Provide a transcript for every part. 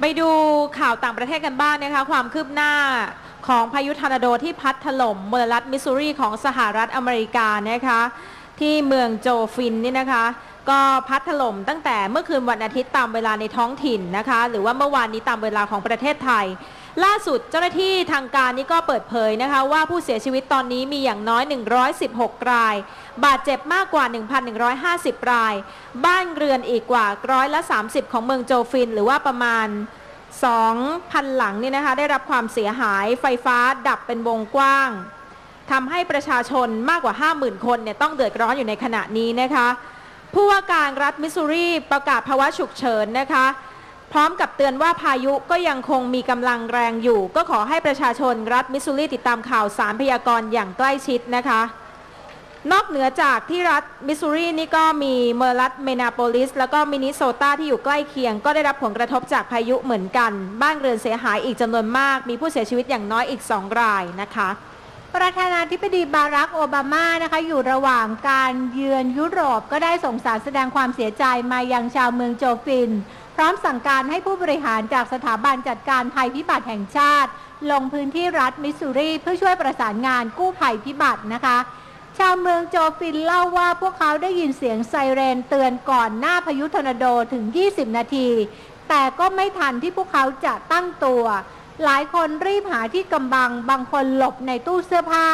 ไปดูข่าวต่างประเทศกันบ้างนะคะ ความคืบหน้าของพายุทอร์นาโดที่พัดถล่มมลรัฐมิสซูรีของสหรัฐอเมริกานะคะ ที่เมืองโจฟินนี่นะคะ ก็พัดถล่มตั้งแต่เมื่อคืนวันอาทิตย์ตามเวลาในท้องถิ่นนะคะ หรือว่าเมื่อวานนี้ตามเวลาของประเทศไทย ล่าสุดเจ้าหน้าที่ทางการนี่ก็เปิดเผยนะคะ ว่าผู้เสียชีวิตตอนนี้มีอย่างน้อย 116 ราย บาดเจ็บมากกว่า 1,150 ราย บ้านเรือนอีกกว่าร้อยละ 30 ของเมืองโจฟิน หรือว่าประมาณ2,000 หลังนี่นะคะได้รับความเสียหายไฟฟ้าดับเป็นวงกว้างทำให้ประชาชนมากกว่า 50,000 คนเนี่ยต้องเดือดร้อนอยู่ในขณะนี้นะคะ ผู้ว่าการรัฐมิสซูรีประกาศภาวะฉุกเฉินนะคะ พร้อมกับเตือนว่าพายุก็ยังคงมีกำลังแรงอยู่ ก็ขอให้ประชาชนรัฐมิสซูรีติดตามข่าวสารพยากรณ์อย่างใกล้ชิดนะคะ นอกเหนือจากที่รัฐมิสซูรีนี่ก็มีเมอร์รัฐเมนาโปลิส แล้วก็มินนิโซตาที่อยู่ใกล้เคียง ก็ได้รับผลกระทบจากพายุเหมือนกัน บ้านเรือนเสียหายอีกจำนวนมาก มีผู้เสียชีวิตอย่างน้อยอีก 2 รายนะคะ ประธานาธิบดีบารักโอบามานะคะอยู่ระหว่างการเยือนยุโรปก็ได้ส่งสารแสดงความเสียใจมายังชาวเมืองโจฟิน พร้อมสั่งการให้ผู้บริหารจากสถาบันจัดการภัยพิบัติแห่งชาติ ลงพื้นที่รัฐมิสซูรีเพื่อช่วยประสานงานกู้ภัยพิบัตินะคะ ชาวเมืองโจฟินเล่าว่าพวกเขาได้ยินเสียงไซเรนเตือนก่อนหน้าพายุทอร์นาโดถึง 20 นาที แต่ก็ไม่ทันที่พวกเขาจะตั้งตัว หลายคนรีบหาที่กำบัง บางคนหลบในตู้เสื้อผ้า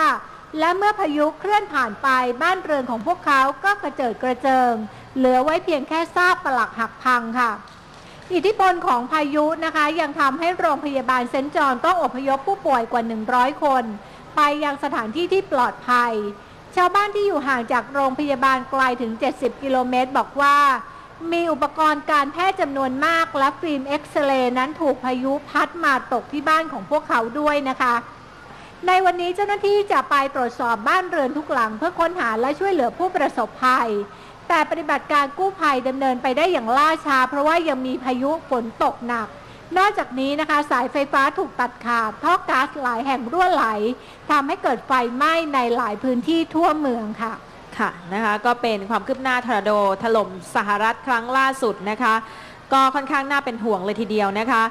และเมื่อพายุเคลื่อนผ่านไปบ้านเรือนของพวกเขาก็กระเจิดกระเจิง เหลือไว้เพียงแค่ซากปลักหักพังค่ะ อิทธิพลของพายุนะคะ ยังทำให้โรงพยาบาลเซนจอนต้องอพยพผู้ป่วยกว่า 100 คน ไปยังสถานที่ที่ปลอดภัย ชาวบ้านที่อยู่ห่างจากโรงพยาบาลไกลถึง 70 กิโลเมตร บอกว่า มีอุปกรณ์การแพทย์จำนวนมาก และฟิล์มเอ็กซเรย์นั้นถูกพายุพัดมาตกที่บ้านของพวกเขาด้วยนะคะ ในวันนี้เจ้าหน้าที่จะไปตรวจสอบบ้านเรือนทุกหลัง เพื่อค้นหาและช่วยเหลือผู้ประสบภัย แต่ปฏิบัติการกู้ภัยดำเนินไปได้อย่างล่าช้า เพราะว่ายังมีพายุฝนตกหนัก นอกจากนี้นะคะ สายไฟฟ้าถูกตัดขาดท่อก๊าซหลายแห่งรั่วไหลทำให้เกิดไฟไหม้ในหลายพื้นที่ทั่วเมืองค่ะ ค่ะนะคะก็เป็นความคืบหน้าทอร์นาโดถล่มสหรัฐครั้งล่าสุดนะคะ ก็ค่อนข้างน่าเป็นห่วงเลยทีเดียวนะคะ